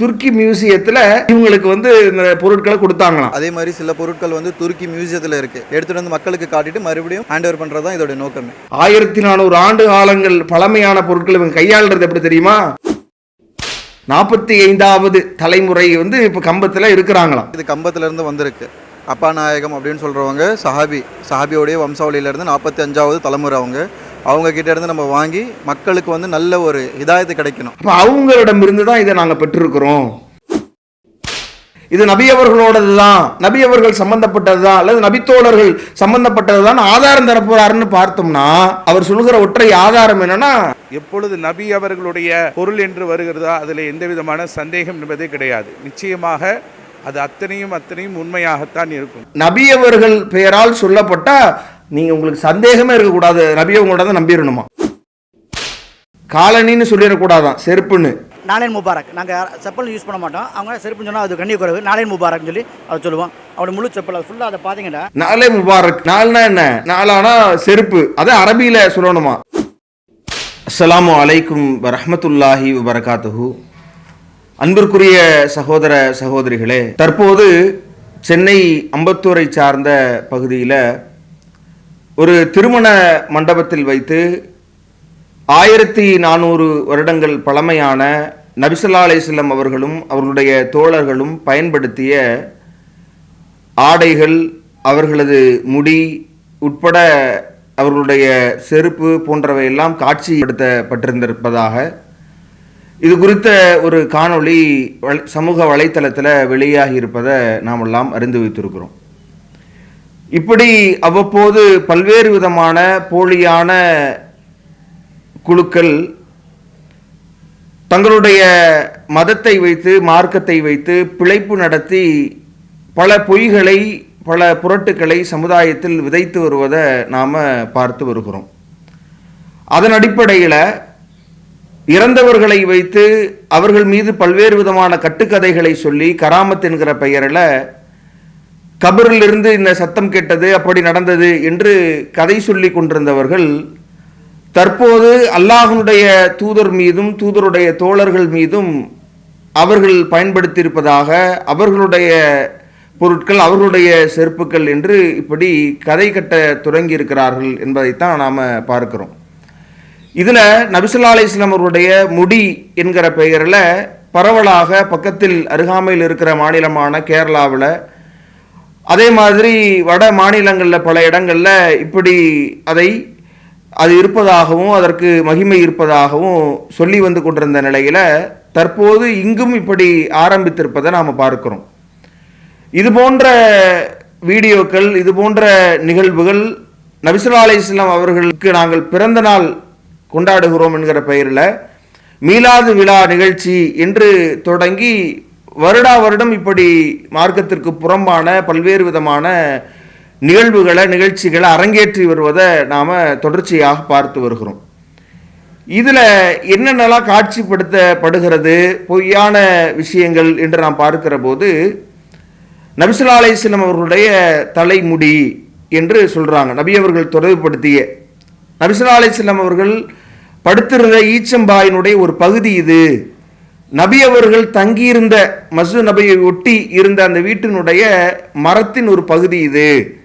துருக்கி மியூசியத்துல இவங்களுக்கு வந்து இந்த பொருட்களை கொடுத்தாங்களாம். அதே மாதிரி சில பொருட்கள் வந்து துருக்கி மியூசியத்தில் இருக்கு. எடுத்துட்டு வந்து மக்களுக்கு காட்டிட்டு மறுபடியும் ஹேண்ட் ஓவர் பண்றது தான் இதோட நோக்கமே. ஆயிரத்தி நானூறு ஆண்டு காலங்கள் பழமையான பொருட்களை இவங்க கையாளுறது எப்படி தெரியுமா? நாற்பத்தி ஐந்தாவது தலைமுறை வந்து இப்ப கம்பத்துல இருக்கிறாங்களாம். இது கம்பத்துல இருந்து வந்திருக்கு. அப்பா நாயகம் அப்படின்னு சொல்றவங்க சஹாபி சஹாபியோடைய வம்சாவளியில இருந்து நாற்பத்தி அஞ்சாவது தலைமுறை அவங்க. அவங்க கிட்ட இருந்து நம்ம வாங்கி மக்களுக்கு வந்து நல்ல ஒரு ஹிதாயத்து கிடைக்கணும். அப்ப அவங்களிடம் இருந்து தான் இதை நாங்க பெற்றிருக்கிறோம். இது நபி அவர்களோடது தான் நபி அவர்கள் சம்பந்தப்பட்டது தான் அல்லது நபித்தோழர்கள் சம்பந்தப்பட்டது தான் ஆதாரம் தரப்போறாருன்னு பார்த்தோம்னா அவர் சொல்லுகிற ஒற்றை ஆதாரம் என்னன்னா எப்பொழுது நபி அவர்களுடைய பொருள் என்று வருகிறதோ அதில் எந்த விதமான சந்தேகம் என்பதே கிடையாது. நிச்சயமாக அது அத்தனையும் அத்தனையும் உண்மையாகத்தான் இருக்கும். நபி அவர்கள் பெயரால் சொல்லப்பட்டா நீங்க உங்களுக்கு சந்தேகமே இருக்கக்கூடாது. நபி அவங்களோட தான் நம்பிடணுமா காலனின்னு சொல்லிடக்கூடாதான் செருப்புன்னு. நாளைன் முபாரக். நாங்கள் செப்பல் யூஸ் பண்ண மாட்டோம். அவங்க செருப்புன்னு சொன்னால் அது கண்ணி குறைவு. நாளைன் முபாரக்னு சொல்லி அதை சொல்லுவோம் அவரோட முழு செப்பல் அது ஃபுல்லாக அதை பார்த்தீங்கன்னா நாளே முபாரக். நாள்னா என்ன? நாளானா செருப்பு. அது அரபியில சொல்லணுமா? அஸ்ஸலாமு அலைக்கும் வரஹ்மத்துல்லாஹி வபரகாத்துஹு. அன்பிற்குரிய சகோதர சகோதரிகளே தற்போது சென்னை அம்பத்தூரை சார்ந்த பகுதியில் ஒரு திருமண மண்டபத்தில் வைத்து ஆயிரத்தி நானூறு வருடங்கள் பழமையான நபிசல்லா அலிஸ்லம் அவர்களும் அவர்களுடைய தோழர்களும் பயன்படுத்திய ஆடைகள் அவர்களது முடி உட்பட அவர்களுடைய செருப்பு போன்றவையெல்லாம் காட்சிப்படுத்தப்பட்டிருந்திருப்பதாக. இது குறித்த ஒரு காணொளி சமூக வலைத்தளத்தில் வெளியாகி இருப்பதை நாம் எல்லாம் அறிந்து வைத்திருக்கிறோம். இப்படி அவ்வப்போது பல்வேறு விதமான போலியான குழுக்கள் தங்களுடைய மதத்தை வைத்து மார்க்கத்தை வைத்து பிழைப்பு நடத்தி பல பொய்களை பல புரட்டுக்களை சமுதாயத்தில் விதைத்து வருவதை நாம் பார்த்து வருகிறோம். அதன் அடிப்படையில் இறந்தவர்களை வைத்து அவர்கள் மீது பல்வேறு விதமான கட்டுக்கதைகளை சொல்லி கராமத் என்கிற பெயரில் கபரிலிருந்து இந்த சத்தம் கேட்டது அப்படி நடந்தது என்று கதை சொல்லி கொண்டிருந்தவர்கள் தற்போது அல்லாஹனுடைய தூதர் மீதும் தூதருடைய தோழர்கள் மீதும் அவர்கள் பயன்படுத்தியிருப்பதாக அவர்களுடைய பொருட்கள் அவர்களுடைய செருப்புக்கள் என்று இப்படி கதை கட்ட தொடங்கி இருக்கிறார்கள் என்பதைத்தான் நாம் பார்க்கிறோம். இதில் நபிசுல்லா அலிஸ்லாம் அவருடைய முடி என்கிற பெயரில் பரவலாக பக்கத்தில் அருகாமையில் இருக்கிற மாநிலமான கேரளாவில் அதே மாதிரி வட மாநிலங்களில் பல இடங்களில் இப்படி அதை அது இருப்பதாகவும் அதற்கு மகிமை இருப்பதாகவும் சொல்லி வந்து கொண்டிருந்த நிலையில் தற்போது இங்கும் இப்படி ஆரம்பித்திருப்பதை நாம் பார்க்கிறோம். இது போன்ற வீடியோக்கள் இது போன்ற நிகழ்வுகள் நபிசுல்லா அலைஹிஸ்ஸலாம் அவர்களுக்கு நாங்கள் பிறந்த நாள் கொண்டாடுகிறோம் என்கிற பெயரில் மீலாது விழா நிகழ்ச்சி என்று தொடங்கி வருடா வருடம் இப்படி மார்க்கத்திற்கு புறம்பான பல்வேறு விதமான நிகழ்வுகளை நிகழ்ச்சிகளை அரங்கேற்றி வருவதை நாம் தொடர்ச்சியாக பார்த்து வருகிறோம். இதில் என்னென்னலாம் காட்சிப்படுத்தப்படுகிறது பொய்யான விஷயங்கள் என்று நாம் பார்க்கிற போது நபிசுல்லா அலைஹிஸ்ஸலாம் அவர்களுடைய தலைமுடி என்று சொல்கிறாங்க நபி அவர்கள் தொடர்புபடுத்திய நபிசுல்லா அவர்கள் படுத்திருந்த ஈச்சம்பாயினுடைய ஒரு பகுதி இது. நபி அவர்கள் தங்கியிருந்த மசூ நபியை ஒட்டி இருந்த அந்த வீட்டினுடைய மரத்தின் ஒரு பகுதி இது.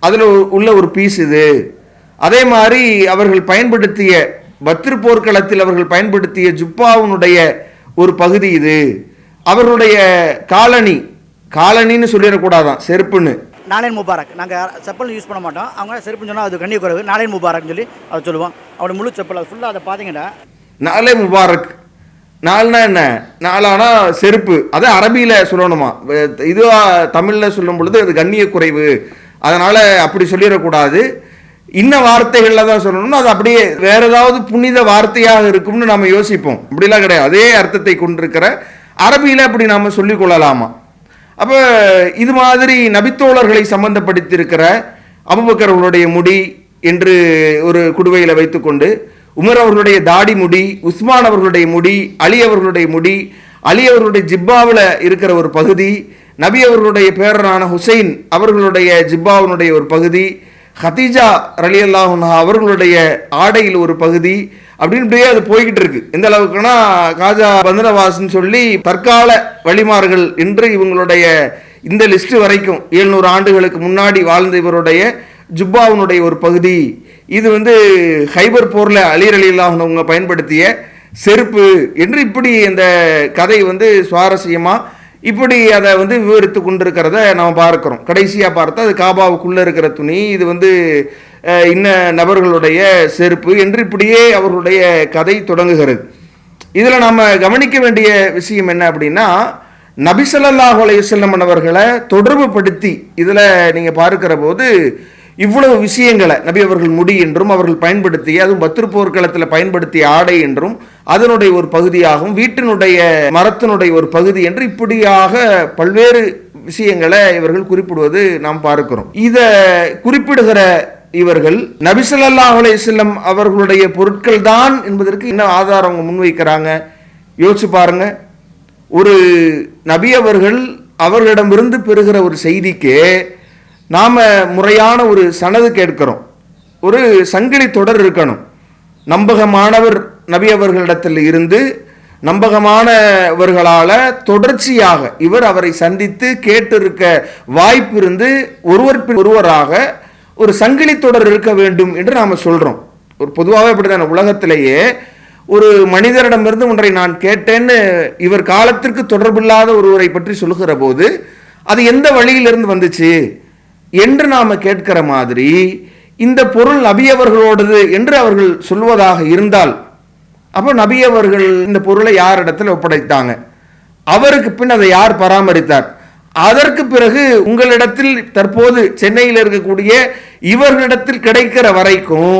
அதில் உள்ள ஒரு பீஸ் இது. அதே மாதிரி அவர்கள் பயன்படுத்திய பத்ர் போர்க்களத்தில் அவர்கள் பயன்படுத்திய ஜுப்பாவினுடைய ஒரு பகுதி இது. அவர்களுடைய காலனி காலனின்னு சொல்லிடக்கூடாதான் செருப்புன்னு. நாளைன் முபாரக். நாங்கள் செப்பல் யூஸ் பண்ண மாட்டோம். அவங்க செருப்புன்னு சொன்னால் அது கண்ணி குறைவு. நாளைன் முபாரக்னு சொல்லி அதை சொல்லுவோம் அவரோட முழு செப்பல் அது ஃபுல்லாக அதை பார்த்தீங்கன்னா நாளே முபாரக். நாலுனா என்ன? நாளானா செருப்பு. அதை அரபியில் சொல்லணுமா? இதுவாக இதுவா தமிழில் சொல்லும் பொழுது அது கண்ணிய குறைவு. அதனால் அப்படி சொல்லிடக்கூடாது. இன்ன வார்த்தைகளில் தான் சொல்லணும்னா அது அப்படியே வேற ஏதாவது புனித வார்த்தையாக இருக்கும்னு நம்ம யோசிப்போம். அப்படிலாம் கிடையாது. அதே அர்த்தத்தை கொண்டிருக்கிற அரபியில் அப்படி நாம் சொல்லிக் கொள்ளலாமா? அப்போ இது மாதிரி நபித்தோழர்களை சம்பந்தப்படுத்தியிருக்கிற அபுபக்கரவர்களுடைய முடி என்று ஒரு குடுவையில் வைத்துக்கொண்டு உமர் அவர்களுடைய தாடி முடி உஸ்மான் அவர்களுடைய முடி அலி அவர்களுடைய முடி அலி அவர்களுடைய ஜிப்பாவில் இருக்கிற ஒரு பகுதி நபி அவர்களுடைய பேரனான ஹுசைன் அவர்களுடைய ஜிப்பாவினுடைய ஒரு பகுதி ஹதீஜா ரலி அவர்களுடைய ஆடையில் ஒரு பகுதி அப்படின்னு இப்படியே அது போய்கிட்டு இருக்கு. எந்த அளவுக்குன்னா காஜா பந்தனவாசன் சொல்லி தற்கால வழிமார்கள் என்று இவங்களுடைய இந்த லிஸ்ட் வரைக்கும் எழுநூறு ஆண்டுகளுக்கு முன்னாடி வாழ்ந்த இவருடைய ஜுப்பாவினுடைய ஒரு பகுதி. இது வந்து ஹைபர் போரில் அலீர் பயன்படுத்திய செருப்பு என்று இப்படி இந்த கதை வந்து சுவாரஸ்யமாக இப்படி அதை வந்து விவரித்து கொண்டிருக்கிறத நம்ம பார்க்குறோம். கடைசியாக பார்த்தா அது காபாவுக்குள்ளே இருக்கிற துணி இது வந்து இன்ன நபர்களுடைய செருப்பு என்று இப்படியே அவர்களுடைய கதை தொடங்குகிறது. இதில் நம்ம கவனிக்க வேண்டிய விஷயம் என்ன அப்படின்னா நபிசல்லாஹ் அலையுசல்லம் அவர்களை தொடர்பு படுத்தி இதில் நீங்கள் பார்க்கிற போது இவ்வளவு விஷயங்களை நபி அவர்கள் முடி என்றும் அவர்கள் பயன்படுத்திய அதுவும் பத்ரு போர்க்களத்தில் பயன்படுத்திய ஆடை என்றும் அதனுடைய ஒரு பகுதியாகவும் வீட்டினுடைய மரத்தினுடைய ஒரு பகுதி என்று இப்படியாக பல்வேறு விஷயங்களை இவர்கள் குறிப்பிடுவது நாம் பார்க்கிறோம். இதை குறிப்பிடுகிற இவர்கள் நபிசல்லா அலையம் அவர்களுடைய பொருட்கள் தான் என்பதற்கு என்ன ஆதாரம் அவங்க முன்வைக்கிறாங்க? யோசிச்சு பாருங்க. ஒரு நபி அவர்கள் அவர்களிடமிருந்து பெறுகிற ஒரு செய்திக்கு நாம் முறையான ஒரு சனது கேட்கிறோம். ஒரு சங்கிலி தொடர் இருக்கணும். நம்பகமானவர் நபி அவர்களிடத்தில் இருந்து நம்பகமானவர்களால் தொடர்ச்சியாக இவர் அவரை சந்தித்து கேட்டிருக்க வாய்ப்பு இருந்து ஒருவர் பின் ஒருவராக ஒரு சங்கிலி தொடர் இருக்க வேண்டும் என்று நாம் சொல்கிறோம் ஒரு பொதுவாகவே அப்படித்தான? உலகத்திலேயே ஒரு மனிதரிடமிருந்து ஒன்றை நான் கேட்டேன்னு இவர் காலத்திற்கு தொடர்பில்லாத ஒருவரை பற்றி சொல்லுகிற போது அது எந்த வழியிலிருந்து வந்துச்சு? என்று நாம கேட்கிற மாதிரி இந்த பொருள் நபியவர்களோடது என்று அவர்கள் சொல்வதாக இருந்தால் அப்போ நபியவர்கள் இந்த பொருளை யார் இடத்துல ஒப்படைத்தாங்க? அவருக்கு பின் அதை யார் பராமரித்தார்? அதற்கு பிறகு உங்களிடத்தில் தற்போது சென்னையில் இருக்கக்கூடிய இவர்களிடத்தில் கிடைக்கிற வரைக்கும்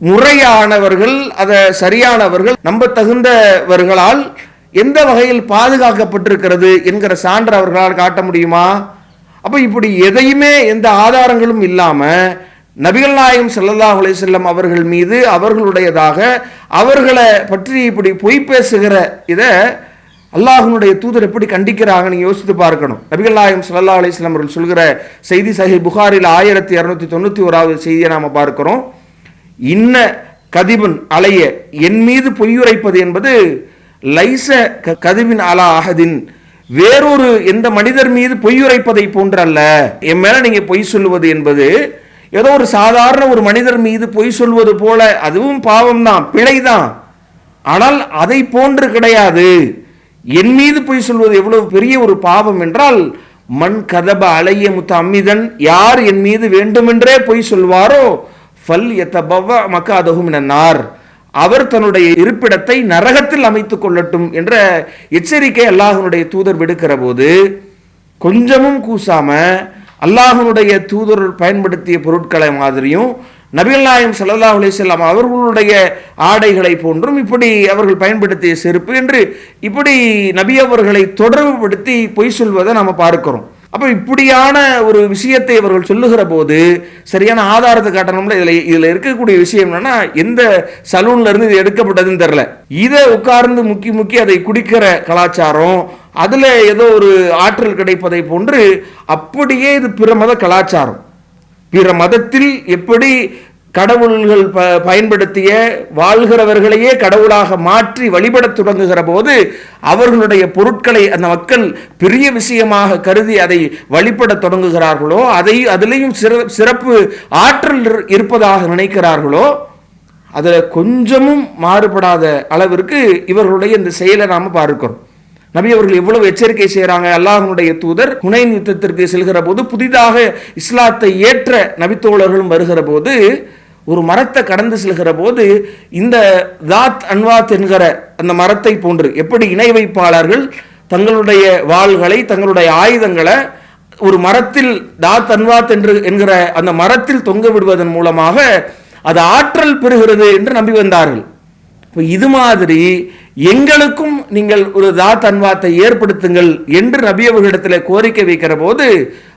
முறையானவர்கள் அதை சரியானவர்கள் நம்ப தகுந்தவர்களால் எந்த வகையில் பாதுகாக்கப்பட்டிருக்கிறது என்கிற சான்று அவர்களால் காட்ட முடியுமா? அப்போ இப்படி எதையுமே எந்த ஆதாரங்களும் இல்லாமல் நபிகள் நாயகம் ஸல்லல்லாஹு செல்லம் அவர்கள் மீது அவர்களுடையதாக அவர்களை பற்றி இப்படி பொய் பேசுகிற இதை அல்லாஹனுடைய தூதர் எப்படி கண்டிக்கிறாங்க நீங்கள் யோசித்து பார்க்கணும். நபிகள் நாயகம் ஸல்லல்லாஹு அலைஹி அவர்கள் சொல்கிற செய்தி சஹி புகாரில் ஆயிரத்தி இரநூத்தி தொண்ணூற்றி ஓராவது செய்தியை நாம் பார்க்கிறோம். இன்ன கதிபன் அலைய என் மீது பொய்யுரைப்பது என்பது லைச க- கதிபின் அலா அஹதின் வேறொரு எந்த மனிதர் மீது பொய்யுரைப்பதை போன்றல்ல. என் மேல நீங்க பொய் சொல்லுவது என்பது ஏதோ ஒரு சாதாரண ஒரு மனிதர் மீது பொய் சொல்வது போல அதுவும் பாவம் தான் பிழைதான். ஆனால் அதை போன்று கிடையாது. என் மீது பொய் சொல்வது எவ்வளவு பெரிய ஒரு பாவம் என்றால் மண் கதப அலைய முத்த அம்மிதன் யார் என் மீது வேண்டுமென்றே பொய் சொல்வாரோ ஃபல் எத்த எத்தபவ மக்காதகும் நார் அவர் தன்னுடைய இருப்பிடத்தை நரகத்தில் அமைத்துக் கொள்ளட்டும் என்ற எச்சரிக்கை அல்லாஹனுடைய தூதர் விடுக்கிற போது கொஞ்சமும் கூசாம அல்லாஹனுடைய தூதர் பயன்படுத்திய பொருட்களை மாதிரியும் நபிகள் நாயம் சல்லா அலிசல்லாம் அவர்களுடைய ஆடைகளை போன்றும் இப்படி அவர்கள் பயன்படுத்திய செருப்பு என்று இப்படி நபி அவர்களை தொடர்புபடுத்தி பொய் சொல்வதை நாம் பார்க்கிறோம். அப்போ இப்படியான ஒரு விஷயத்தை அவர்கள் சொல்லுகிற போது சரியான ஆதாரத்தை காட்டணும்ல? இதில் இதில் இருக்கக்கூடிய விஷயம் என்னன்னா எந்த சலூன்ல இருந்து இது எடுக்கப்பட்டதுன்னு தெரில இதை உட்கார்ந்து முக்கி முக்கி அதை குடிக்கிற கலாச்சாரம் அதில் ஏதோ ஒரு ஆற்றல் கிடைப்பதை போன்று அப்படியே இது பிற மத கலாச்சாரம். பிற மதத்தில் எப்படி கடவுள்கள் ப பயன்படுத்திய வாழ்கிறவர்களையே கடவுளாக மாற்றி வழிபடத் தொடங்குகிற போது அவர்களுடைய பொருட்களை அந்த மக்கள் பெரிய விஷயமாக கருதி அதை வழிபடத் தொடங்குகிறார்களோ அதை அதிலேயும் சிற சிறப்பு ஆற்றல் இரு- இருப்பதாக நினைக்கிறார்களோ அதில் கொஞ்சமும் மாறுபடாத அளவிற்கு இவர்களுடைய இந்த செயலை நாம் பார்க்கிறோம். நபி அவர்கள் எவ்வளவு எச்சரிக்கை செய்கிறாங்க அல்லாஹனுடைய தூதர் குனைன் யுத்தத்திற்கு செல்கிற போது புதிதாக இஸ்லாத்தை ஏற்ற நபித்தோழர்களும் வருகிற போது ஒரு மரத்தை கடந்து செல்கிற போது இந்த தாத் அன்வாத் என்கிற அந்த மரத்தை போன்று எப்படி இணை வைப்பாளர்கள் தங்களுடைய வாள்களை தங்களுடைய ஆயுதங்களை ஒரு மரத்தில் தாத் அன்வாத் என்று என்கிற அந்த மரத்தில் தொங்க விடுவதன் மூலமாக அது ஆற்றல் பெறுகிறது என்று நம்பி வந்தார்கள். இப்போ இது மாதிரி எங்களுக்கும் நீங்கள் ஒரு தாத் அன்வாத்தை ஏற்படுத்துங்கள் என்று நபி அவர்களிடத்தில் கோரிக்கை வைக்கிற போது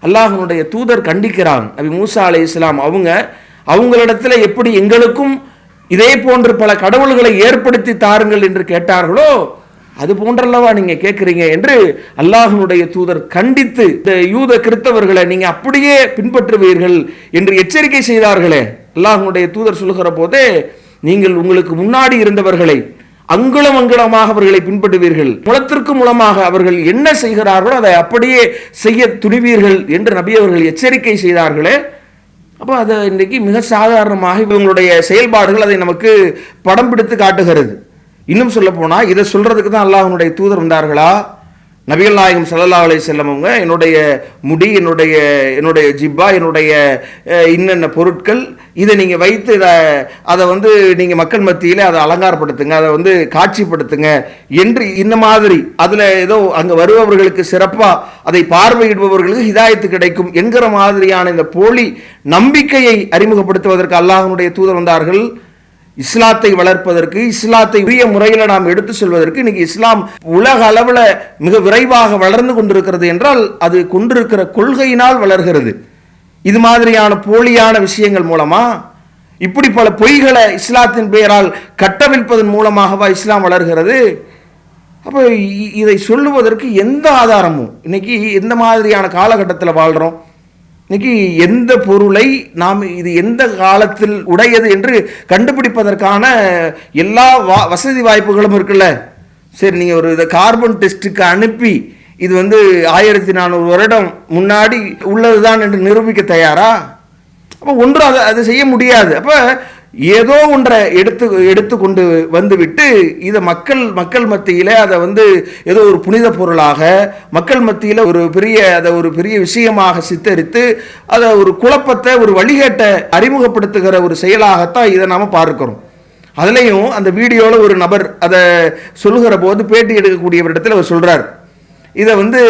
அல்லாஹனுடைய தூதர் கண்டிக்கிறான். நபி மூசா அலை இஸ்லாம் அவங்க அவங்களிடத்தில் எப்படி எங்களுக்கும் இதே போன்று பல கடவுள்களை ஏற்படுத்தி தாருங்கள் என்று கேட்டார்களோ அது போன்றல்லவா நீங்க கேட்குறீங்க என்று அல்லாஹனுடைய தூதர் கண்டித்து இந்த யூத கிறித்தவர்களை நீங்க அப்படியே பின்பற்றுவீர்கள் என்று எச்சரிக்கை செய்தார்களே. அல்லாஹனுடைய தூதர் சொல்லுகிற போதே நீங்கள் உங்களுக்கு முன்னாடி இருந்தவர்களை அங்குளம் அங்குளமாக அவர்களை பின்பற்றுவீர்கள். முளத்திற்கு மூலமாக அவர்கள் என்ன செய்கிறார்களோ அதை அப்படியே செய்ய துணிவீர்கள் என்று நபி அவர்கள் எச்சரிக்கை செய்தார்களே. அப்போ அதை இன்றைக்கி மிக சாதாரணமாக இவங்களுடைய செயல்பாடுகள் அதை நமக்கு படம் பிடித்து காட்டுகிறது. இன்னும் சொல்ல போனால் இதை சொல்கிறதுக்கு தான் அல்லாஹனுடைய தூதர் வந்தார்களா? நபிகள் நாயகம் ஸல்லல்லாஹு அலைஹி வஸல்லம் அவங்க என்னுடைய முடி என்னுடைய என்னுடைய ஜிப்பா என்னுடைய இன்னென்ன பொருட்கள் இதை நீங்கள் வைத்து இதை அதை வந்து நீங்கள் மக்கள் மத்தியில் அதை அலங்காரப்படுத்துங்க அதை வந்து காட்சிப்படுத்துங்க என்று இந்த மாதிரி அதில் ஏதோ அங்கே வருபவர்களுக்கு சிறப்பாக அதை பார்வையிடுபவர்களுக்கு ஹிதாயத்து கிடைக்கும் என்கிற மாதிரியான இந்த போலி நம்பிக்கையை அறிமுகப்படுத்துவதற்கு அல்லாஹனுடைய தூதர் வந்தார்கள். இஸ்லாத்தை வளர்ப்பதற்கு இஸ்லாத்தை உரிய முறையில் நாம் எடுத்து செல்வதற்கு இன்னைக்கு இஸ்லாம் உலக அளவில் மிக விரைவாக வளர்ந்து கொண்டிருக்கிறது என்றால் அது கொண்டிருக்கிற கொள்கையினால் வளர்கிறது. இது மாதிரியான போலியான விஷயங்கள் மூலமா இப்படி பல பொய்களை இஸ்லாத்தின் பெயரால் கட்டவிழ்ப்பதன் மூலமாகவா இஸ்லாம் வளர்கிறது? அப்போ இதை சொல்லுவதற்கு எந்த ஆதாரமும்? இன்னைக்கு எந்த மாதிரியான காலகட்டத்தில் வாழ்கிறோம் இன்னைக்கு எந்த பொருளை நாம் இது எந்த காலத்தில் உடையது என்று கண்டுபிடிப்பதற்கான எல்லா வா வசதி வாய்ப்புகளும் இருக்குல்ல. சரி நீங்கள் ஒரு இதை கார்பன் டெஸ்ட்டுக்கு அனுப்பி இது வந்து ஆயிரத்தி நானூறு வருடம் முன்னாடி உள்ளதுதான் என்று நிரூபிக்க தயாரா? அப்போ ஒன்றும் அதை அது செய்ய முடியாது. அப்போ ஏதோ ஒன்றை எடுத்து எடுத்து கொண்டு வந்துவிட்டு இதை மக்கள் மக்கள் மத்தியில் அதை வந்து ஏதோ ஒரு புனித பொருளாக மக்கள் மத்தியில் ஒரு பெரிய அதை ஒரு பெரிய விஷயமாக சித்தரித்து அதை ஒரு குழப்பத்தை ஒரு வழிகேட்டை அறிமுகப்படுத்துகிற ஒரு செயலாகத்தான் இதை நாம் பார்க்கிறோம். அதுலேயும் அந்த வீடியோவில் ஒரு நபர் அதை சொல்லுகிற போது பேட்டி எடுக்கக்கூடியவரிடத்தில் அவர் சொல்கிறார் இதை வந்து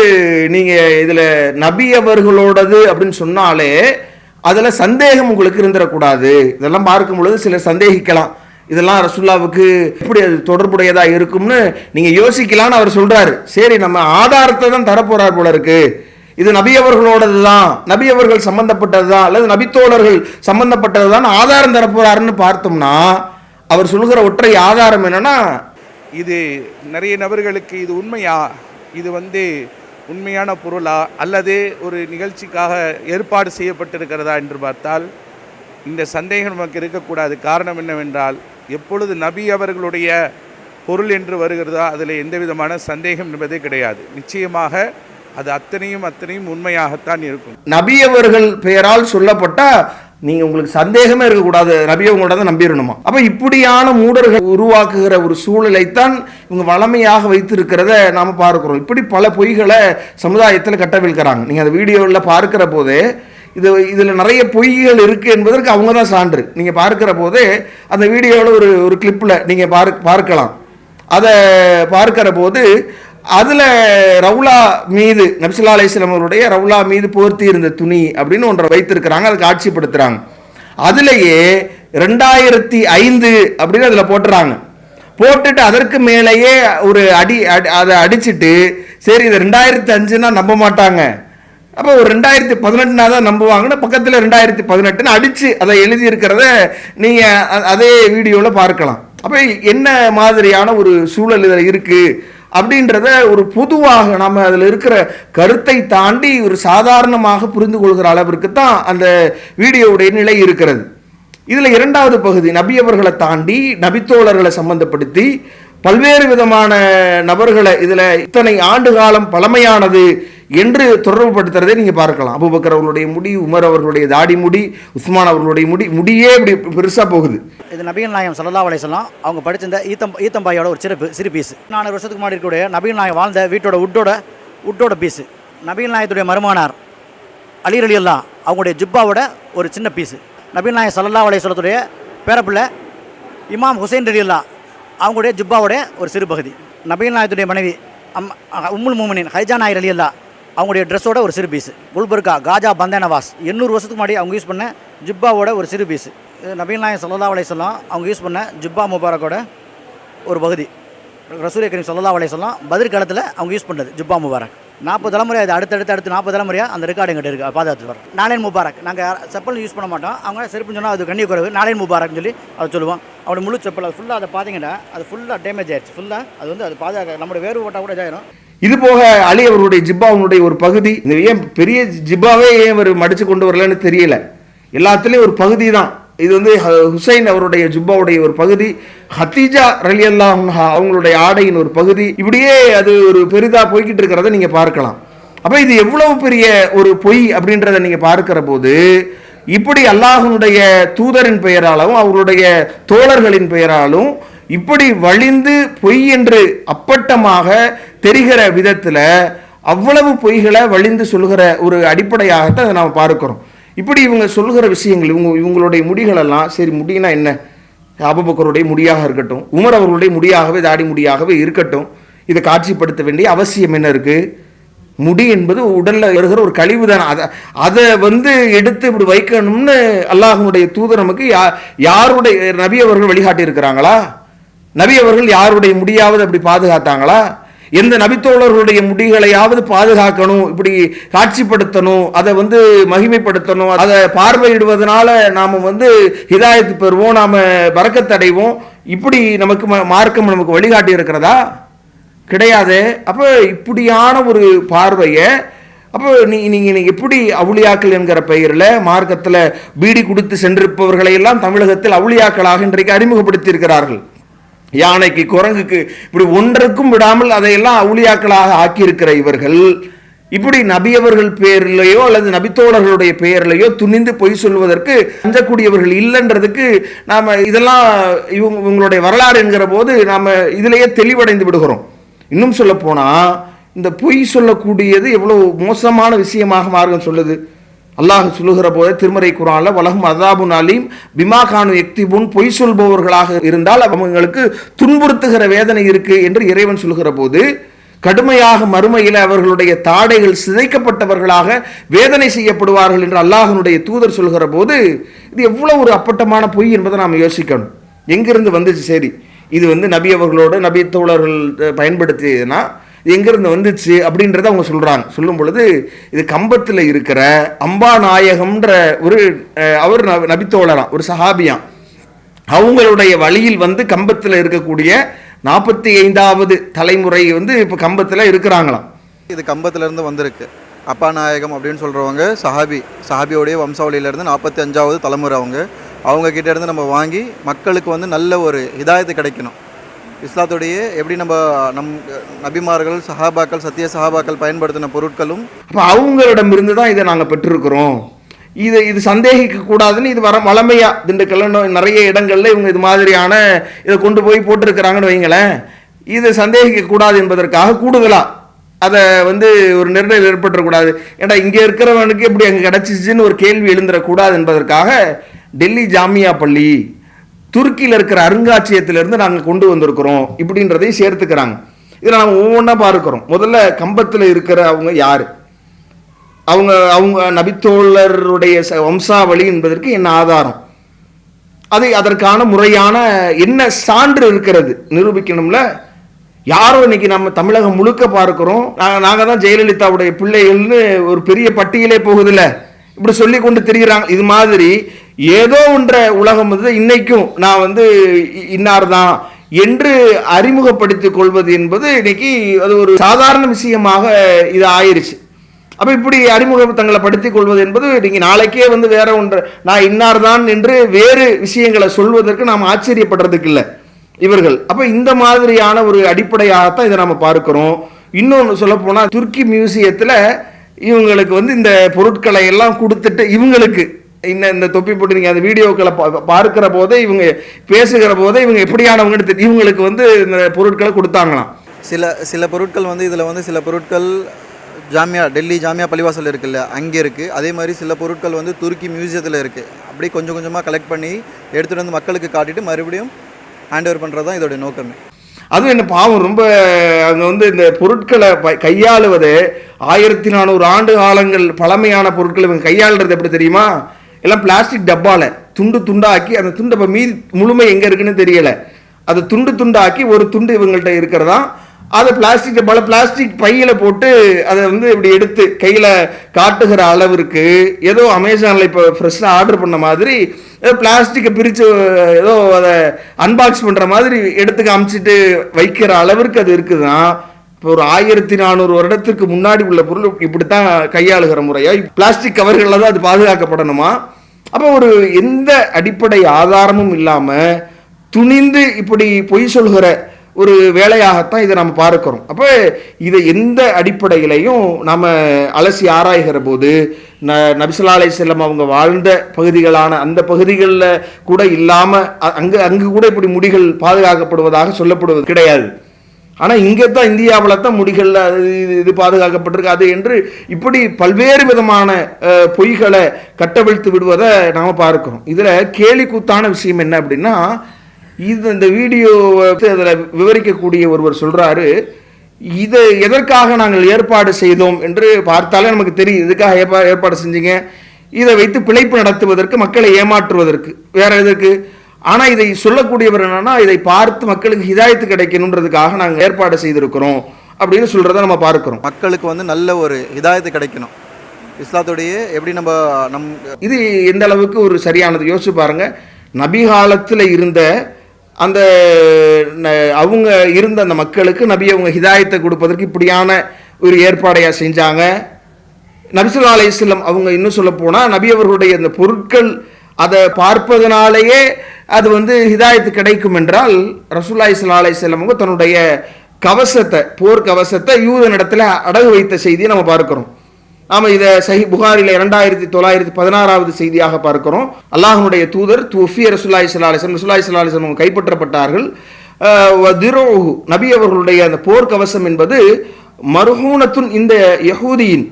நீங்கள் இதில் நபி அவர்களோடது அப்படின்னு சொன்னாலே அதில் சந்தேகம் உங்களுக்கு இருந்துடக்கூடாது. இதெல்லாம் பார்க்கும் பொழுது சிலர் சந்தேகிக்கலாம். இதெல்லாம் ரசுல்லாவுக்கு எப்படி அது தொடர்புடையதாக இருக்கும்னு நீங்கள் யோசிக்கலாம்னு அவர் சொல்கிறாரு சரி நம்ம ஆதாரத்தை தான் தரப்போகிறார் போல இருக்கு. இது நபி அவர்களோடது தான் நபி அவர்கள் சம்பந்தப்பட்டது தான் அல்லது நபித்தோழர்கள் சம்பந்தப்பட்டது தான் ஆதாரம் தரப்போறாருன்னு பார்த்தோம்னா அவர் சொல்லுகிற ஒற்றை ஆதாரம் என்னன்னா இது நிறைய நபர்களுக்கு இது உண்மையா? இது வந்து உண்மையான பொருளா அல்லது ஒரு நிகழ்ச்சிக்காக ஏற்பாடு செய்யப்பட்டிருக்கிறதா என்று பார்த்தால் இந்த சந்தேகம் நமக்கு இருக்கக்கூடாது. காரணம் என்னவென்றால் எப்பொழுது நபி அவர்களுடைய பொருள் என்று வருகிறதோ அதில் எந்த விதமான சந்தேகம் என்பதே கிடையாது. நிச்சயமாக அது அத்தனையும் அத்தனையும் உண்மையாகத்தான் இருக்கும். நபி அவர்கள் பெயரால் சொல்லப்பட்ட நீங்க உங்களுக்கு சந்தேகமே இருக்கக்கூடாது. நபி அவங்களோட தான் நம்பிடணுமா? அப்ப இப்படியான மூடர்கள் உருவாக்குகிற ஒரு சூழலைத்தான் இவங்க வளமையாக வைத்திருக்கிறத நாம பார்க்கிறோம். இப்படி பல பொய்களை சமுதாயத்தில் கட்டவிழ்க்கிறாங்க நீங்க அந்த வீடியோவில் பார்க்கிற போதே இது இதில் நிறைய பொய்கள் இருக்குது என்பதற்கு அவங்க தான் சான்று. நீங்கள் பார்க்கிற போதே அந்த வீடியோவில் ஒரு ஒரு கிளிப்பில் நீங்கள் பார்க்க பார்க்கலாம். அதை பார்க்கிற போது அதில் ரவுலா மீது நபிசுல்லா அலிஸ்லாம் அவருடைய ரவுலா மீது போர்த்தி இருந்த துணி அப்படின்னு ஒன்றை வைத்திருக்கிறாங்க அதுக்கு காட்சிப்படுத்துகிறாங்க அதுலேயே ரெண்டாயிரத்தி ஐந்து அப்படின்னு அதில் போட்டுறாங்க. போட்டுட்டு அதற்கு மேலேயே ஒரு அடி அடி- அதை அடிச்சுட்டு சரி இது ரெண்டாயிரத்தி அஞ்சுன்னா நம்ப மாட்டாங்க. அப்போ ஒரு ரெண்டாயிரத்தி பதினெட்டுனா தான் நம்புவாங்கன்னு பக்கத்தில் ரெண்டாயிரத்தி பதினெட்டுன்னு அடித்து அதை எழுதி இருக்கிறத நீங்கள் அதே வீடியோவில் பார்க்கலாம். அப்போ என்ன மாதிரியான ஒரு சூழல் இதில் இருக்குது அப்படின்றத ஒரு பொதுவாக நம்ம அதில் இருக்கிற கருத்தை தாண்டி ஒரு சாதாரணமாக புரிந்து கொள்கிற அளவிற்கு தான் அந்த வீடியோவுடைய நிலை இருக்கிறது. இதில் இரண்டாவது பகுதி நபி அவர்களை தாண்டி நபித்தோழர்களை சம்பந்தப்படுத்தி பல்வேறு விதமான நபர்களை இதில் இத்தனை ஆண்டு காலம் பழமையானது என்று தொடர்புபடுத்துறதை நீங்கள் பார்க்கலாம். அபுபக்கர் அவர்களுடைய முடி உமர் அவர்களுடைய தாடி முடி உஸ்மான் அவர்களுடைய முடி முடியே இப்படி பெருசாக போகுது. இது நபிகள் நாயகம் சல்லா அலையம் அவங்க படிச்சிருந்த ஈத்தம் ஈத்தம்பாயோட ஒரு சிறப்பு சிறு பீஸ் நானூறு வருஷத்துக்கு முன்னாடி இருக்கக்கூடிய நபிகள் நாயகம் வாழ்ந்த வீட்டோட உட்டோட உட்டோட பீஸு நபிகள் நாயகத்துடைய மருமானார் அலி அலி அல்லா அவங்களுடைய ஜிப்பாவோட ஒரு சின்ன பீஸு நபிகள் நாயகம் சல்லா அலையத்துடைய பேரப்பிள்ளை இமாம் ஹுசைன் அலி அல்லா அவங்களுடைய ஜிப்பாவோட ஒரு சிறு பகுதி. நபிகள் நாயகத்துடைய மனைவி அம் உம்முல் மூமனின் ஹைஜா நாயர் அலி அல்லா அவங்களுடைய ட்ரெஸ்ஸோட ஒரு சிறு பீஸு குல்பர்கா காஜா பந்தேனவாஸ். எண்ணூறு வருஷத்துக்கு முன்னாடி அவங்க யூஸ் பண்ண ஜிப்பாவோட ஒரு சிறு பீஸு நபீல் நாயகம் சல்லா அலையம் அவங்க யூஸ் பண்ண ஜிப்பா முபாரக்கோட ஒரு பகுதி. ரசூரிய கரீம் சல்லா அலையம் பதிர் காலத்தில் அவங்க யூஸ் பண்ணது ஜிப்பா முபாரக். நாற்பது தலைமுறை அது அடுத்தடுத்து அடுத்து நாற்பது தலைமுறையாக அந்த ரெக்கார்டு எங்கிட்ட இருக்குது பாதுகாத்து வரோம் நாளையன் முபாரக். நாங்கள் செப்பல் யூஸ் பண்ண மாட்டோம். அவங்க செருப்புன்னு சொன்னால் அது கண்ணி குறைவு. நாளையன் முபாரக்னு சொல்லி அதை சொல்லுவோம். அவரோட முழு செப்பல் அது ஃபுல்லாக அதை பார்த்தீங்கன்னா அது ஃபுல்லாக டேமேஜ் ஆயிடுச்சு. ஃபுல்லாக அது வந்து அது பாதுகாக்க நம்மளோட வேறு போட்டால் கூட இதாயிரும். இது போக அலி அவருடைய ஜிப்பாவுடைய ஒரு பகுதி. இந்த ஏன் பெரிய ஜிப்பாவே ஏன் இவர் மடிச்சு கொண்டு வரலன்னு தெரியல. எல்லாத்துலேயும் ஒரு பகுதி தான். இது வந்து ஹுசைன் அவருடைய ஜிப்பாவுடைய ஒரு பகுதி. ஹத்தீஜா ரலி அவங்களுடைய ஆடையின் ஒரு பகுதி. இப்படியே அது ஒரு பெரிதாக போய்கிட்டு இருக்கிறத நீங்கள் பார்க்கலாம். அப்போ இது எவ்வளவு பெரிய ஒரு பொய் அப்படின்றத நீங்கள் பார்க்கிற போது இப்படி அல்லாஹனுடைய தூதரின் பெயராலும் அவருடைய தோழர்களின் பெயராலும் இப்படி வழிந்து பொய் என்று அப்பட்டமாக தெரிகிற விதத்தில் அவ்வளவு பொய்களை வழிந்து சொல்கிற ஒரு அடிப்படையாகத்தான் அதை நாம் பார்க்கிறோம். இப்படி இவங்க சொல்கிற விஷயங்கள் இவங்க இவங்களுடைய முடிகளெல்லாம் சரி முடினா என்ன? அபபக்கருடைய முடியாக இருக்கட்டும் உமர் அவர்களுடைய முடியாகவே தாடி முடியாகவே இருக்கட்டும் இதை காட்சிப்படுத்த வேண்டிய அவசியம் என்ன இருக்குது முடி என்பது உடலில் வருகிற ஒரு கழிவு தானே. அதை அதை வந்து எடுத்து இப்படி வைக்கணும்னு அல்லாஹனுடைய தூதர் நமக்கு யா யாருடைய நபி அவர்கள் வழிகாட்டி இருக்கிறாங்களா நபி அவர்கள் யாருடைய முடியாவது அப்படி பாதுகாத்தாங்களா? எந்த நபித்தோழர்களுடைய முடிகளையாவது பாதுகாக்கணும் இப்படி காட்சிப்படுத்தணும் அதை வந்து மகிமைப்படுத்தணும் அதை பார்வையிடுவதனால நாம் வந்து ஹிதாயத்து பெறுவோம் நாம் பறக்கத்தடைவோம் இப்படி நமக்கு ம- மார்க்கம் நமக்கு வழிகாட்டி இருக்கிறதா? கிடையாது. அப்போ இப்படியான ஒரு பார்வையை அப்போ நீ நீங்கள் எப்படி அவுளியாக்கள் என்கிற பெயரில் மார்க்கத்தில் பீடி கொடுத்து சென்றிருப்பவர்களையெல்லாம் தமிழகத்தில் அவுளியாக்களாக இன்றைக்கு அறிமுகப்படுத்தி இருக்கிறார்கள் யானைக்கு குரங்குக்கு இப்படி ஒன்றுக்கும் விடாமல் அதையெல்லாம் அவுளியாக்களாக ஆக்கியிருக்கிற இவர்கள் இப்படி நபியவர்கள் பேரிலேயோ அல்லது நபித்தோழர்களுடைய பெயர்லையோ துணிந்து பொய் சொல்வதற்கு அஞ்சக்கூடியவர்கள் இல்லைன்றதுக்கு நாம் இதெல்லாம் இவங்க இவங்களுடைய வரலாறு என்கிற போது நாம் இதிலேயே தெளிவடைந்து விடுகிறோம். இன்னும் சொல்ல போனால் இந்த பொய் சொல்லக்கூடியது எவ்வளோ மோசமான விஷயமாக மார்க்கம் சொல்லுது. அல்லாஹ் சொல்லுகிற போது திருமறை குரான்ல வலகும் அதாபுன் அலீம் பிமா கானு எக்திபுன் பொய் சொல்பவர்களாக இருந்தால் அவங்களுக்கு துன்புறுத்துகிற வேதனை இருக்கு என்று இறைவன் சொல்லுகிற போது கடுமையாக மறுமையில் அவர்களுடைய தாடைகள் சிதைக்கப்பட்டவர்களாக வேதனை செய்யப்படுவார்கள் என்று அல்லாஹனுடைய தூதர் சொல்கிற போது இது எவ்வளோ ஒரு அப்பட்டமான பொய் என்பதை நாம் யோசிக்கணும். எங்கிருந்து வந்துச்சு சரி? இது வந்து நபி அவர்களோட நபி தோழர்கள் பயன்படுத்தியதுன்னா இது வந்துச்சு அப்படின்றத அவங்க சொல்கிறாங்க சொல்லும் பொழுது இது கம்பத்தில் இருக்கிற அம்பா நாயகம்ன்ற ஒரு அவர் நபித்தோழராம் ஒரு சஹாபியாம். அவங்களுடைய வழியில் வந்து கம்பத்தில் இருக்கக்கூடிய நாற்பத்தி ஐந்தாவது தலைமுறை வந்து இப்போ கம்பத்தில் இருக்கிறாங்களாம். இது கம்பத்திலேருந்து வந்திருக்கு. அப்பா நாயகம் அப்படின்னு சொல்கிறவங்க சஹாபி சஹாபியோடைய வம்சாவளியிலேருந்து நாற்பத்தி அஞ்சாவது தலைமுறை அவங்க. அவங்க கிட்டேருந்து நம்ம வாங்கி மக்களுக்கு வந்து நல்ல ஒரு இதாயத்தை கிடைக்கணும். இஸ்லாத்துடைய எப்படி நம்ம நம் நபிமார்கள் சஹாபாக்கள் சத்திய சஹாபாக்கள் பயன்படுத்தின பொருட்களும் அப்போ அவங்களிடமிருந்து தான் இதை நாங்கள் பெற்றிருக்கிறோம். இது இது சந்தேகிக்க கூடாதுன்னு இது வர வளமையா திண்டுக்கல்ல நிறைய இடங்கள்ல இவங்க இது மாதிரியான இதை கொண்டு போய் போட்டிருக்கிறாங்கன்னு வைங்களேன். இது சந்தேகிக்க கூடாது என்பதற்காக கூடுதலாக அதை வந்து ஒரு நிர்ணயம் ஏற்பட்டுறக்கூடாது ஏன்னா இங்கே இருக்கிறவனுக்கு எப்படி அங்கே கிடச்சிச்சின்னு ஒரு கேள்வி எழுந்துடக்கூடாது என்பதற்காக டெல்லி ஜாமியா பள்ளி துருக்கியில் இருக்கிற அருங்காட்சியகத்திலிருந்து நாங்கள் கொண்டு வந்திருக்கிறோம் இப்படின்றதையும் சேர்த்துக்கிறாங்க. இதில் நாங்கள் ஒவ்வொன்றா பார்க்கிறோம். முதல்ல கம்பத்தில் இருக்கிற அவங்க யார்? அவங்க அவங்க நபித்தோழருடைய ச- வம்சாவளி என்பதற்கு என்ன ஆதாரம்? அது அதற்கான முறையான என்ன சான்று இருக்கிறது? நிரூபிக்கணும்ல. யாரோ இன்னைக்கு நம்ம தமிழகம் முழுக்க பார்க்கிறோம். நாங்கள் நாங்கள் தான் ஜெயலலிதாவுடைய பிள்ளைகள்னு ஒரு பெரிய பட்டியலே போகுதுல்ல. இப்படி சொல்லி கொண்டு திரிகிறாங்க. இது மாதிரி ஏதோ ஒன்ற உலகம் வந்து இன்னைக்கும் நான் வந்து இ- இன்னார் தான் என்று அறிமுகப்படுத்திக் கொள்வது என்பது இன்னைக்கு அது ஒரு சாதாரண விஷயமாக இது ஆயிடுச்சு அப்போ இப்படி அறிமுகம் தங்களை படுத்திக் கொள்வது என்பது நீங்கள் நாளைக்கே வந்து வேற ஒன்று. நான் இன்னார் தான் என்று வேறு விஷயங்களை சொல்வதற்கு நாம் ஆச்சரியப்படுறதுக்கு இல்லை இவர்கள். அப்போ இந்த மாதிரியான ஒரு அடிப்படையாகத்தான் இதை நம்ம பார்க்கிறோம். இன்னொன்று சொல்ல துருக்கி மியூசியத்தில் இவங்களுக்கு வந்து இந்த பொருட்களை எல்லாம் கொடுத்துட்டு இவங்களுக்கு இந்த இந்த தொப்பி போட்டு நீங்க அந்த வீடியோக்களை பா- பார்க்கிற போதே இவங்க பேசுகிற போதே இவங்க எப்படியானவங்கன்னு தெரியும். இவங்களுக்கு வந்து இந்த பொருட்களை கொடுத்தாங்களாம். சில சில பொருட்கள் வந்து இதில் வந்து சில பொருட்கள் ஜாமியா டெல்லி ஜாமியா பள்ளிவாசல் இருக்குல்ல அங்கே இருக்குது அதே மாதிரி சில பொருட்கள் வந்து துருக்கி மியூசியத்தில் இருக்குது அப்படி கொஞ்சம் கொஞ்சமாக கலெக்ட் பண்ணி எடுத்துகிட்டு வந்து மக்களுக்கு காட்டிட்டு மறுபடியும் ஹேண்ட் ஓவர் பண்ணுறது தான் இதோட நோக்கமே. அதுவும் என்ன பாவம் ரொம்ப அங்க வந்து இந்த பொருட்களை கையாளுவது ஆயிரத்தி நானூறு ஆண்டு காலங்கள் பழமையான பொருட்கள் இவங்க கையாளுறது எப்படி தெரியுமா? எல்லாம் பிளாஸ்டிக் டப்பாவில் துண்டு துண்டாக்கி அந்த துண்டு இப்போ மீதி முழுமை எங்கே இருக்குன்னு தெரியலை. அதை துண்டு துண்டாக்கி ஒரு துண்டு இவங்கள்ட்ட இருக்கிறதா? அதை பிளாஸ்டிக் டப்பாவில் பிளாஸ்டிக் பையில் போட்டு அதை வந்து இப்படி எடுத்து கையில் காட்டுகிற அளவிற்கு ஏதோ அமேசானில் இப்போ ஃப்ரெஷ்ஷாக ஆர்டர் பண்ண மாதிரி ஏதோ பிளாஸ்டிக்கை பிரித்து ஏதோ அதை அன்பாக்ஸ் பண்ணுற மாதிரி எடுத்து காமிச்சிட்டு வைக்கிற அளவிற்கு அது இருக்குதான் இப்போ ஒரு ஆயிரத்தி நானூறு வருடத்துக்கு முன்னாடி உள்ள பொருள் இப்படித்தான் கையாளுகிற முறையா? பிளாஸ்டிக் கவர்களில் தான் அது பாதுகாக்கப்படணுமா? அப்போ ஒரு எந்த அடிப்படை ஆதாரமும் இல்லாமல் துணிந்து இப்படி பொய் சொல்கிற ஒரு வேலையாகத்தான் இதை நம்ம பார்க்கிறோம். அப்போ இதை எந்த அடிப்படையிலையும் நாம் அலசி ஆராய்கிற போது ந நபிசல்லா செல்லம் அவங்க வாழ்ந்த பகுதிகளான அந்த பகுதிகளில் கூட இல்லாமல் அங்கே அங்கு கூட இப்படி முடிகள் பாதுகாக்கப்படுவதாக சொல்லப்படுவது கிடையாது. ஆனால் இங்கே தான் இந்தியாவில் தான் முடிகளில் இது இது பாதுகாக்கப்பட்டிருக்கு. அது என்று இப்படி பல்வேறு விதமான பொய்களை கட்டவிழ்த்து விடுவதை நாம் பார்க்குறோம். இதில் கேலி கூத்தான விஷயம் என்ன அப்படின்னா இது இந்த வீடியோவை அதில் விவரிக்கக்கூடிய ஒருவர் சொல்கிறாரு இதை எதற்காக நாங்கள் ஏற்பாடு செய்தோம் என்று பார்த்தாலே நமக்கு தெரியும். இதுக்காக ஏற்பா ஏற்பாடு செஞ்சீங்க? இதை வைத்து பிழைப்பு நடத்துவதற்கு மக்களை ஏமாற்றுவதற்கு. வேற எதற்கு? ஆனால் இதை சொல்லக்கூடியவர் என்னன்னா இதை பார்த்து மக்களுக்கு ஹிதாயத்து கிடைக்கணுன்றதுக்காக நாங்கள் ஏற்பாடு செய்திருக்கிறோம் அப்படின்னு சொல்றதை நம்ம பார்க்கிறோம். மக்களுக்கு வந்து நல்ல ஒரு ஹிதாயத்து கிடைக்கணும். இஸ்லாத்துடைய எப்படி நம்ம நம் இது எந்த அளவுக்கு ஒரு சரியானது? யோசிச்சு பாருங்க. நபி காலத்தில் இருந்த அந்த அவங்க இருந்த அந்த மக்களுக்கு நபி அவங்க ஹிதாயத்தை கொடுப்பதற்கு இப்படியான ஒரு ஏற்பாடையா செஞ்சாங்க. நபிசுல்லா அலையம் அவங்க இன்னும் சொல்ல போனால் நபி அவர்களுடைய அந்த பொருட்கள் அதை பார்ப்பதனாலேயே அது வந்து ஹிதாயத்து கிடைக்கும் என்றால் ரசூல்லா இஸ்லா அலையம் தன்னுடைய கவசத்தை போர் கவசத்தை யூதனிடத்தில் அடகு வைத்த செய்தியை நம்ம பார்க்கிறோம். ஆமாம் இதை சஹி புகாரில் இரண்டாயிரத்தி தொள்ளாயிரத்தி பதினாறாவது செய்தியாக பார்க்கிறோம். அல்லாஹனுடைய தூதர் துஃபி ரசுல்லாய் சல்லா அலிஸ்லம் ரசுல்லாய் சல்லா அலிஸ்லம் அவங்க கைப்பற்றப்பட்டார்கள். அஹ், நபி அவர்களுடைய அந்த போர்க்கவசம் என்பது மருஹூனத்துன் இந்த யகூதியின்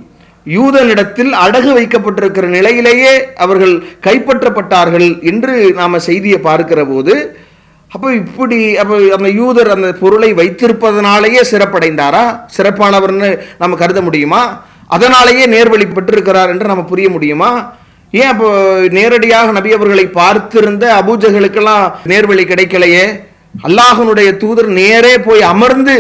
யூதனிடத்தில் அடகு வைக்கப்பட்டிருக்கிற நிலையிலேயே அவர்கள் கைப்பற்றப்பட்டார்கள் என்று நாம் செய்தியை பார்க்கிற போது அப்போ இப்படி அப்போ அந்த யூதர் அந்த பொருளை வைத்திருப்பதனாலேயே சிறப்படைந்தாரா? சிறப்பானவர்னு நம்ம கருத முடியுமா? அதனாலேயே நேர்வழி பெற்றிருக்கிறார் என்று நம்ம புரிய முடியுமா? ஏன் அப்போ நேரடியாக நபி அவர்களை பார்த்திருந்த அபூஜகளுக்கெல்லாம் நேர்வழி கிடைக்கலையே? அல்லாஹனுடைய தூதர் நேரே போய் அமர்ந்து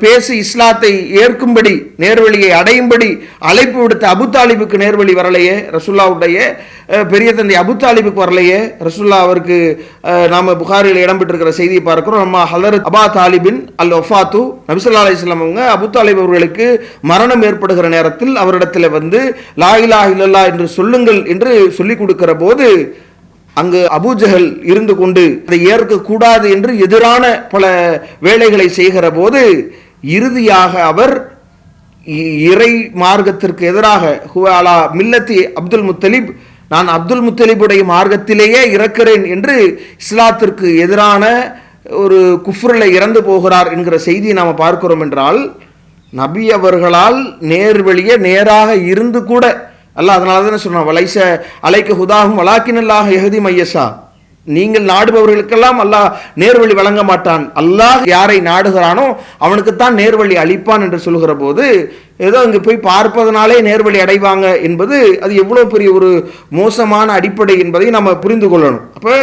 பேசி இஸ்லாத்தை ஏற்கும்படி நேர்வழியை அடையும்படி அழைப்பு விடுத்த அபு தாலிபுக்கு நேர்வழி வரலையே ரசுல்லாவுடைய பெரிய தந்தை அபு தாலிபுக்கு வரலையே ரசுல்லா அவருக்கு நாம் புகாரில் இடம்பெற்றிருக்கிற செய்தியை பார்க்கிறோம். நம்ம ஹலரத் அபா தாலிபின் அல் ஒஃபாத்து நபிசல்லா அலிஸ்லாம் அவங்க அபு அவர்களுக்கு மரணம் ஏற்படுகிற நேரத்தில் அவரிடத்தில் வந்து லாயிலா இல்லல்லா என்று சொல்லுங்கள் என்று சொல்லிக் கொடுக்கிற போது அங்கு அபூஜஹல் இருந்து கொண்டு அதை ஏற்கக்கூடாது என்று எதிரான பல வேலைகளை செய்கிற போது இறுதியாக அவர் இ- இறை மார்க்கத்திற்கு எதிராக ஹுவாலா மில்லத்தி அப்துல் முத்தலிப் நான் அப்துல் முத்தலிபுடைய மார்க்கத்திலேயே இறக்கிறேன் என்று இஸ்லாத்திற்கு எதிரான ஒரு குஃப்ரில் இறந்து போகிறார் என்கிற செய்தியை நாம் பார்க்கிறோம் என்றால் நபி அவர்களால் நேர்வழியே நேராக இருந்து கூட அல்லாஹ் அதனால தானே சொன்னான் வலைச அலைக்கு ஹுதாகும் வலாக்கினல்லாக எஹதி மையசா நீங்கள் நாடுபவர்களுக்கெல்லாம் அல்லாஹ் நேர்வழி வழங்க மாட்டான். அல்லாஹ் யாரை நாடுகிறானோ அவனுக்குத்தான் நேர்வழி அளிப்பான் என்று சொல்கிற போது ஏதோ அங்கே போய் பார்ப்பதனாலே நேர்வழி அடைவாங்க என்பது அது எவ்வளோ பெரிய ஒரு மோசமான அடிப்படை என்பதை நம்ம புரிந்து கொள்ளணும். அப்போ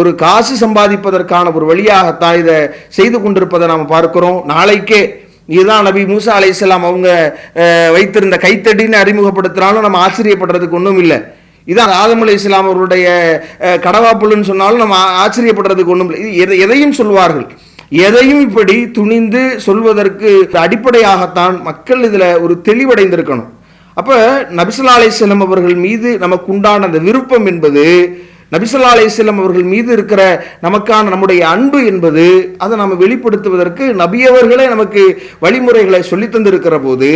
ஒரு காசு சம்பாதிப்பதற்கான ஒரு வழியாகத்தான் இதை செய்து கொண்டிருப்பதை நாம் பார்க்கிறோம். நாளைக்கே இதுதான் நபி மூசா அலைஹிஸ்ஸலாம் அவங்க வைத்திருந்த கைத்தடின்னு அறிமுகப்படுத்தினாலும் நம்ம ஆச்சரியப்படுறதுக்கு ஒன்றும் இல்லை. இதான் ஆதம் அலி இஸ்லாம் அவருடைய அஹ், சொன்னாலும் நம்ம ஆச்சரியப்படுறதுக்கு ஒன்றும் இல்லை. இது எதை- எதையும் சொல்வார்கள். எதையும் இப்படி துணிந்து சொல்வதற்கு அடிப்படையாகத்தான் மக்கள் இதில் ஒரு தெளிவடைந்திருக்கணும். அப்போ நபிசுல்லா அலைஹிஸ்ஸலாம் அவர்கள் மீது நமக்கு உண்டான அந்த விருப்பம் என்பது நபிசல்லா அலிஸ்லம் அவர்கள் மீது இருக்கிற நமக்கான நம்முடைய அன்பு என்பது அதை நாம் வெளிப்படுத்துவதற்கு நபியவர்களே நமக்கு வழிமுறைகளை சொல்லித் தந்திருக்கிற போது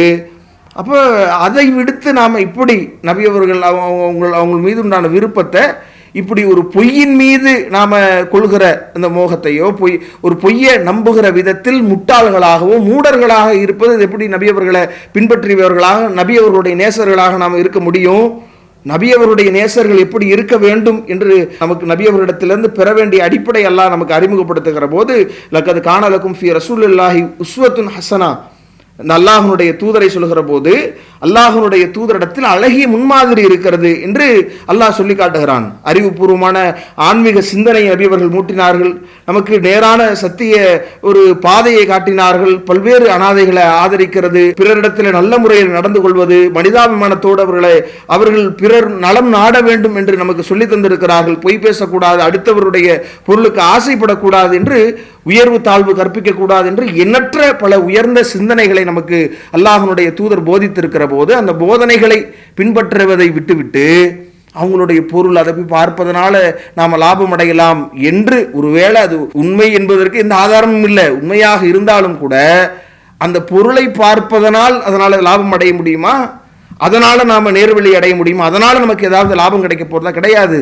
அப்போ அதை விடுத்து நாம் இப்படி நபியவர்கள் அவங்க அவங்க அவங்க மீது உண்டான விருப்பத்தை இப்படி ஒரு பொய்யின் மீது நாம் கொள்கிற அந்த மோகத்தையோ பொய் ஒரு பொய்யை நம்புகிற விதத்தில் முட்டாள்களாகவோ மூடர்களாக இருப்பது எப்படி நபியவர்களை பின்பற்றியவர்களாக நபியவர்களுடைய நேசர்களாக நாம் இருக்க முடியும்? நபியவருடைய நேசர்கள் எப்படி இருக்க வேண்டும் என்று நமக்கு நபியவரிடத்திலிருந்து பெற வேண்டிய அடிப்படை எல்லாம் நமக்கு அறிமுகப்படுத்துகிற போது லக்கது காணலக்கும் ஃபி ரசூலுல்லாஹி உஸ்வத்துன் ஹசனா. இந்த அல்லாஹனுடைய தூதரை சொல்கிற போது அல்லாஹனுடைய தூதரிடத்தில் அழகிய முன்மாதிரி இருக்கிறது என்று அல்லாஹ் சொல்லி காட்டுகிறான். அறிவுபூர்வமான ஆன்மீக சிந்தனை நபி மூட்டினார்கள். நமக்கு நேரான சத்திய ஒரு பாதையை காட்டினார்கள். பல்வேறு அனாதைகளை ஆதரிக்கிறது. பிறரிடத்தில் நல்ல முறையில் நடந்து கொள்வது மனிதாபிமானத்தோடு அவர்களை அவர்கள் பிறர் நலம் நாட வேண்டும் என்று நமக்கு சொல்லி தந்திருக்கிறார்கள். பொய் பேசக்கூடாது அடுத்தவருடைய பொருளுக்கு ஆசைப்படக்கூடாது என்று உயர்வு தாழ்வு கற்பிக்க கூடாது என்று எண்ணற்ற பல உயர்ந்த சிந்தனைகளை நமக்கு அல்லாஹனுடைய தூதர் போதித்திருக்கிற போது அந்த போதனைகளை பின்பற்றுவதை விட்டுவிட்டு அவங்களுடைய பொருள் அதை போய் பார்ப்பதனால நாம் லாபம் அடையலாம் என்று ஒருவேளை அது உண்மை என்பதற்கு எந்த ஆதாரமும் இல்லை. உண்மையாக இருந்தாலும் கூட அந்த பொருளை பார்ப்பதனால் அதனால் லாபம் அடைய முடியுமா? அதனால் நாம் நேர்வழி அடைய முடியுமா? அதனால் நமக்கு ஏதாவது லாபம் கிடைக்க போகிறதா கிடையாது.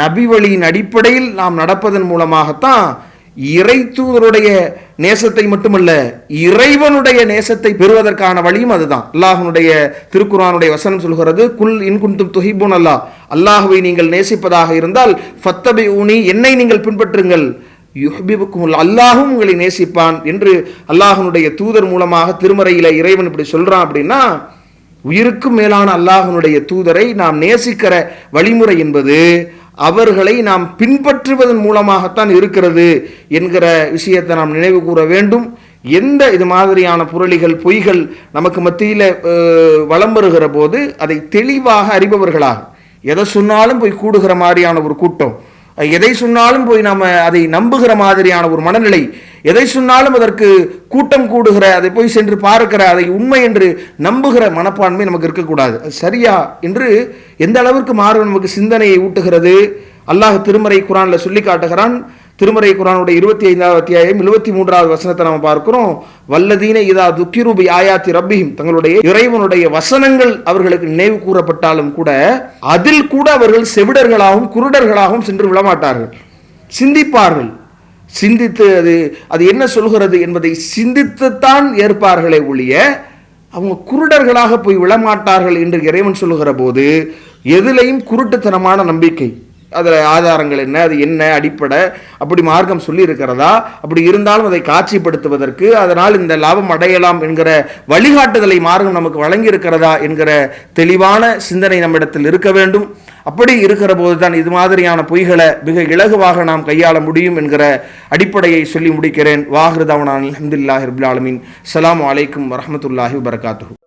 நபி வழியின் அடிப்படையில் நாம் நடப்பதன் மூலமாகத்தான் இறை தூதருடைய நேசத்தை மட்டுமல்ல இறைவனுடைய நேசத்தை பெறுவதற்கான வழியும் அதுதான். அல்லாஹனுடைய திருக்குறானுடைய வசனம் சொல்கிறது குல் இன்குந்தும் துஹிபுன் அல்லாஹ். அல்லாஹுவை நீங்கள் நேசிப்பதாக இருந்தால் ஃபத்தபி ஊனி என்னை நீங்கள் பின்பற்றுங்கள். யுஹ்பிபுக்கும் அல்லாஹும் உங்களை நேசிப்பான் என்று அல்லாஹனுடைய தூதர் மூலமாக திருமறையில இறைவன் இப்படி சொல்றான் அப்படின்னா உயிருக்கும் மேலான அல்லாஹனுடைய தூதரை நாம் நேசிக்கிற வழிமுறை என்பது அவர்களை நாம் பின்பற்றுவதன் மூலமாகத்தான் இருக்கிறது என்கிற விஷயத்தை நாம் நினைவு கூற வேண்டும். எந்த இது மாதிரியான புரளிகள் பொய்கள் நமக்கு மத்தியில் வளம் வருகிற போது அதை தெளிவாக அறிபவர்களாக. எதை சொன்னாலும் போய் கூடுகிற மாதிரியான ஒரு கூட்டம். எதை சொன்னாலும் போய் நாம அதை நம்புகிற மாதிரியான ஒரு மனநிலை. எதை சொன்னாலும் அதற்கு கூட்டம் கூடுகிற அதை போய் சென்று பார்க்கிற அதை உண்மை என்று நம்புகிற மனப்பான்மை நமக்கு இருக்கக்கூடாது. அது சரியா என்று எந்த அளவிற்கு மாறுவன் நமக்கு சிந்தனையை ஊட்டுகிறது. அல்லாஹ் திருமறை குரான்ல சொல்லி காட்டுகிறான் திருமறை குரானுடைய இருபத்தி ஐந்தாவது அத்தியாயம் எழுபத்தி மூன்றாவது வசனத்தை நம்ம பார்க்கிறோம். வல்லதீன இதா துக்கிரூபி ஆயாத்தி ரப்பியும் தங்களுடைய இறைவனுடைய வசனங்கள் அவர்களுக்கு நினைவு கூறப்பட்டாலும் கூட அதில் கூட அவர்கள் செவிடர்களாகவும் குருடர்களாகவும் சென்று விழமாட்டார்கள். சிந்திப்பார்கள். சிந்தித்து அது அது என்ன சொல்கிறது என்பதை சிந்தித்துத்தான் ஏற்பார்களே ஒழிய அவங்க குருடர்களாக போய் விழமாட்டார்கள் என்று இறைவன் சொல்லுகிற போது எதிலையும் குருட்டுத்தனமான நம்பிக்கை அதில் ஆதாரங்கள் என்ன அது என்ன அடிப்படை அப்படி மார்க்கம் சொல்லியிருக்கிறதா? அப்படி இருந்தாலும் அதை காட்சிப்படுத்துவதற்கு அதனால் இந்த லாபம் அடையலாம் என்கிற வழிகாட்டுதலை மார்க்கம் நமக்கு வழங்கி இருக்கிறதா என்கிற தெளிவான சிந்தனை நம்மிடத்தில் இருக்க வேண்டும். அப்படி இருக்கிற போது தான் இது மாதிரியான பொய்களை மிக இலகுவாக நாம் கையாள முடியும் என்கிற அடிப்படையை சொல்லி முடிக்கிறேன். வாஹிருதாவனான் அஹமதுல்லாஹிர்புல் ஆலமின். அலாம் வலைக்கம் அலைக்கும் வரஹ்மத்துல்லாஹி